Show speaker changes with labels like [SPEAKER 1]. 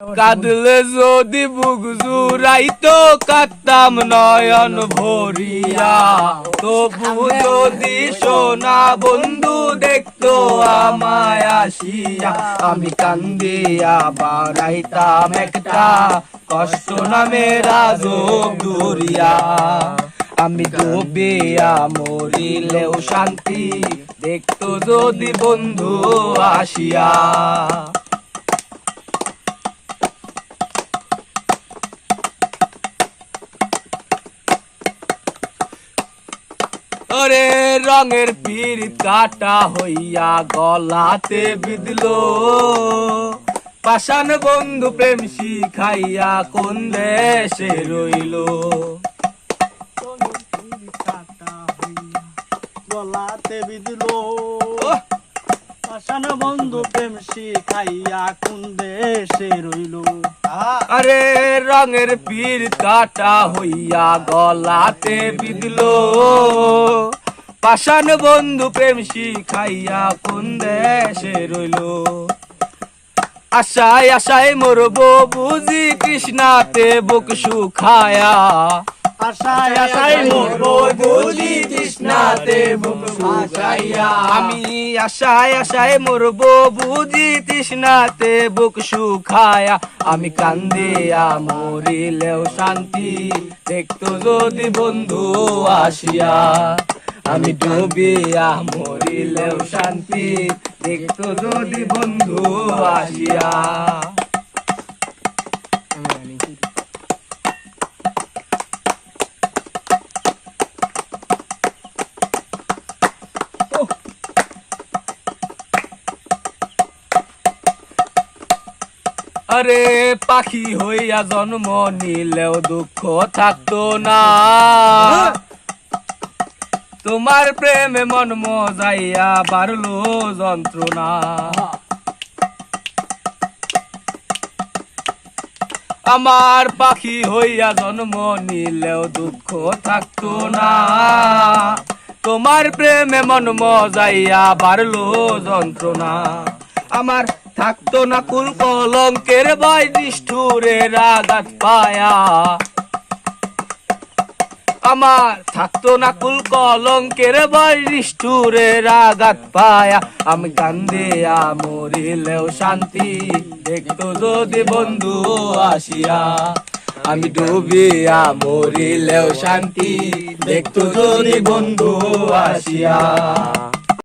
[SPEAKER 1] কাঁদলে যদি বুক জুড়াইতো কাঁদতাম নয়ন ভরিয়া। তবু যদি সোনা বন্ধু দেখতো আমায় আসিয়া, আমি কান্দিয়া বাড়াইতাম একটা কষ্ট নামে রাজব দূরিয়া আমি ডুবিয়া মরিলেও শান্তি দেখতো যদি বন্ধু আসিয়া। ওরে রঙের পীর কাটা হইয়া গলাতে বিদলো পাষাণ বন্ধু প্রেম শিখাইয়া কোন দেশে রইল?
[SPEAKER 2] গলাতে বিদিল! পাশান বন্ধু প্রেম শিখাইয়া কোন দেশে রইল?
[SPEAKER 1] আরে রঙের পীর কাটা হইয়া গলাতে বিদলো পাষাণ বন্ধু প্রেম শিখাইয়া কোন দেশে রইল? আশায় আশায় মরবো বুঝি কৃষ্ণাতে বুক সুখায়া
[SPEAKER 2] আশায় আশায় মরবো বুঝি বুক শুকাইয়া
[SPEAKER 1] আমি আশায় আশায় মরবো, বুঝি তৃষ্ণাতে বুক সুখায়া আমি কান্দিয়া মরিলেও শান্তি দেখতো যদি বন্ধু আসিয়া। আমি ডুবিয়া মরিলেও শান্তি দেখতো যদি বন্ধু আসিয়া। আরে পাখি হইয়া জন্ম নিলেও দুঃখ থাকতো না। তোমার প্রেমে মন মজাইয়া বাড়লো যন্ত্রণা। আমার পাখি হইয়া জন্ম নিলেও দুঃখ থাকতো না। তোমার প্রেমে মন মজাইয়া বাড়লো যন্ত্রণা। আমার থাকতো না কুল কলঙ্কের বাই নিষ্ঠুরের আঘাত পায়া। আমার থাকতো না কুল কলঙ্কের বাই নিষ্ঠুরের আঘাত পায়া। আমি কান্দিয়া মরিলেও শান্তি দেখতো যদি বন্ধু আসিয়া। আমি ডুবিয়া মরিলেও শান্তি দেখতো যদি বন্ধু আসিয়া।